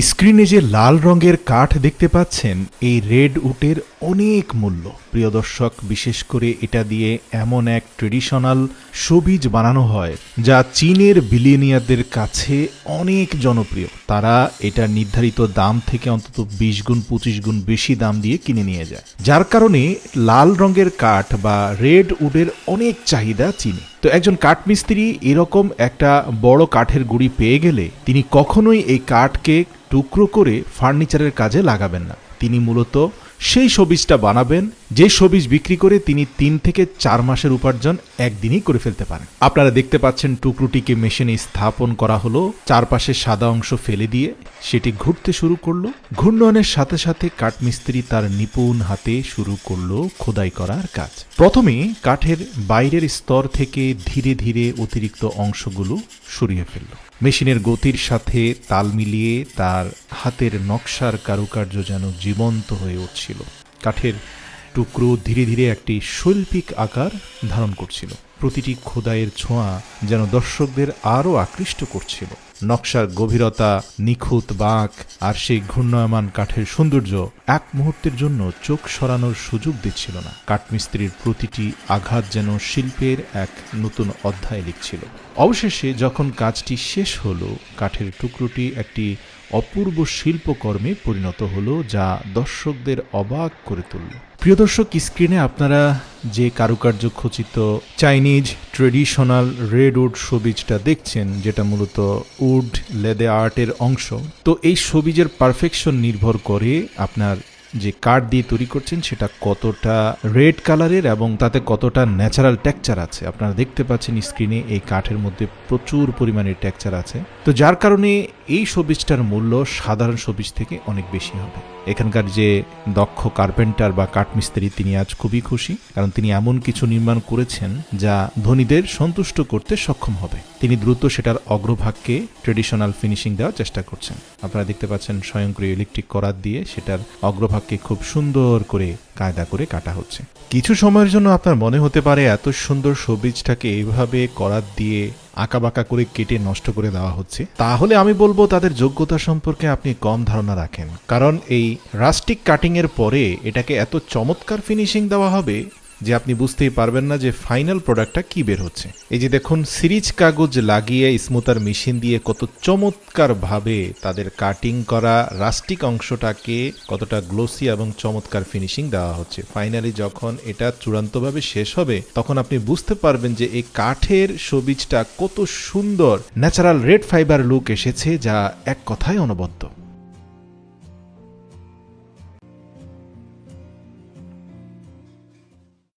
স্ক্রিনে যে লাল রঙের কাঠ দেখতে পাচ্ছেন, এই রেড উটের অনেক মূল্য। প্রিয় দর্শক, বিশেষ করে এটা দিয়ে এমন এক ট্রেডিশনাল সবীজ বানানো হয়, যা চীনের বিলিয়নিয়ারদের কাছে অনেক জনপ্রিয়। তারা এটা নির্ধারিত দাম থেকে অন্তত বিশ গুণ, পঁচিশ গুণ বেশি দাম দিয়ে কিনে নিয়ে যায়। যার কারণে লাল রঙের কাঠ বা রেড উডের অনেক চাহিদা চীনে। তো একজন কাঠমিস্ত্রি এরকম একটা বড় কাঠের গুড়ি পেয়ে গেলে তিনি কখনোই এই কাঠকে টুকরো করে ফার্নিচারের কাজে লাগাবেন না। তিনি মূলত সেই সবিজটা বানাবেন যে সবিজ বিক্রি করে তিনি তিন থেকে চার মাসের উপার্জন একদিনই করে ফেলতে পারেন। আপনারা দেখতে পাচ্ছেন টুকরোটিকে মেশিনে স্থাপন করা হলো, চারপাশে সাদা অংশ ফেলে দিয়ে সেটি ঘুরতে শুরু করল। ঘূর্ণয়নের সাথে সাথে কাঠমিস্ত্রি তার নিপুণ হাতে শুরু করল খোদাই করার কাজ। প্রথমে কাঠের বাইরের স্তর থেকে ধীরে ধীরে অতিরিক্ত অংশগুলো সরিয়ে ফেলল। মেশিনের গতির সাথে তাল মিলিয়ে তার হাতের নকশার কারুকার্য যেন জীবন্ত হয়ে উঠছিল। কাঠের টুকরো ধীরে ধীরে একটি শৈল্পিক আকার ধারণ করছিল। প্রতিটি খোদাইয়ের ছোঁয়া যেন দর্শকদের আরও আকৃষ্ট করছিল। নকশার গভীরতা, নিখুঁত বাঁক আর সেই ঘূর্ণায়মান কাঠের সৌন্দর্য এক মুহূর্তের জন্য চোখ সরানোর সুযোগ দিচ্ছিল না। কাঠমিস্ত্রির প্রতিটি আঘাত যেন শিল্পের এক নতুন অধ্যায় লিখছিল। অবশেষে যখন কাজটি শেষ হলো, কাঠের টুকরোটি একটি অপূর্ব শিল্পকর্মে পরিণত হলো, যা দর্শকদের অবাক করে তুলল। প্রিয় দর্শক, স্ক্রিনে আপনারা যে কারুকার্য খচিত চাইনিজ ট্রেডিশনাল রেড উড সবিজটা দেখছেন, যেটা মূলত উড, লেদে আর্টের অংশ, তো এই সবিজের পারফেকশন নির্ভর করে আপনার যে কাঠ দিয়ে তৈরি করছেন, সেটা কতটা রেড কালারের এবং তাতে কতটা ন্যাচারাল টেক্সচার আছে। আপনারা দেখতে পাচ্ছেন স্ক্রিনে এই কাঠের মধ্যে প্রচুর পরিমাণে টেক্সচার আছে। তো যার কারণে এই সবিজটার মূল্য সাধারণ সবিজ থেকে অনেক বেশি হবে। এখানকার যে দক্ষ কার্পেন্টার বা কাঠমিস্ত্রি, তিনি আজ খুবই খুশি, কারণ তিনি এমন কিছু নির্মাণ করেছেন যা ধনীদের সন্তুষ্ট করতে সক্ষম হবে। তিনি দ্রুত সেটার অগ্রভাগকে ট্রেডিশনাল ফিনিশিং দেওয়ার চেষ্টা করছেন। আপনারা দেখতে পাচ্ছেন স্বয়ংক্রিয় ইলেকট্রিক করাত দিয়ে সেটার অগ্রভাগকে খুব সুন্দর করে কায়দা করে কাটা হচ্ছে। কিছু সময়ের জন্য আপনার মনে হতে পারে এত সুন্দর সবজিটাকে এইভাবে করার দিয়ে আঁকাবাঁকা করে কেটে নষ্ট করে দেওয়া হচ্ছে। তাহলে আমি বলব তাদের যোগ্যতা সম্পর্কে আপনি কম ধারণা রাখেন। কারণ এই রাস্টিক কাটিংয়ের পরে এটাকে এত চমৎকার ফিনিশিং দেওয়া হবে যে আপনি বুঝতেই পারবেন না যে ফাইনাল প্রোডাক্টটা কি বের হচ্ছে। এই যে দেখুন, সিরিজ কাগজ লাগিয়ে স্মুথার মেশিন দিয়ে কত চমৎকার ভাবে তাদের কাটিং করা রাস্টিক অংশটাকে কতটা গ্লোসি এবং চমৎকার ফিনিশিং দেওয়া হচ্ছে। ফাইনালি যখন এটা চূড়ান্তভাবে শেষ হবে, তখন আপনি বুঝতে পারবেন যে এই কাঠের সবিজটা কত সুন্দর ন্যাচারাল রেড ফাইবার লুক এসেছে যা এক কথায় অনবদ্য।